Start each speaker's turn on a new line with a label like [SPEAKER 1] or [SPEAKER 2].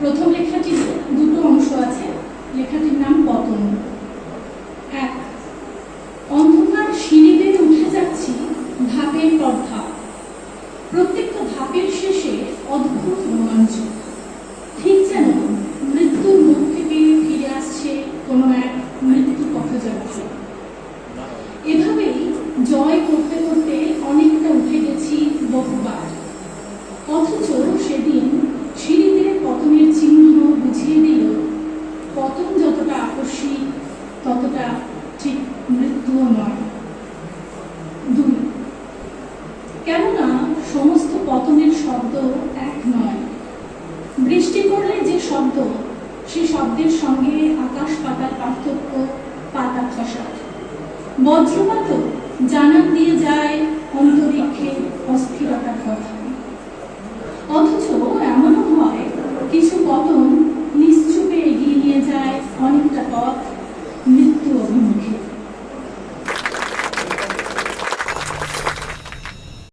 [SPEAKER 1] প্রথম লেখাটির দুটো অংশ আছে। লেখাটির নাম পতন। এক, অন্ধকার সিঁড়ি বেয়ে উঠে যাচ্ছি ধাপের পর ধাপ। প্রত্যেকটা ধাপের শেষে অদ্ভুত রোমাঞ্চ। ঠিক যেন মৃত্যুর মুখ থেকে ফিরে আসছে কোনো এক মৃত্যু পথযাত্রী। এভাবেই জয় করতে করতে ততটা ঠিক মৃত্যুও নয়। দুই, কেননা সমস্ত পতনের শব্দ এক নয়। বৃষ্টি পড়লে যে শব্দ, সে শব্দের সঙ্গে আকাশ পাতার পার্থক্য পাতা খসা। বজ্রপাত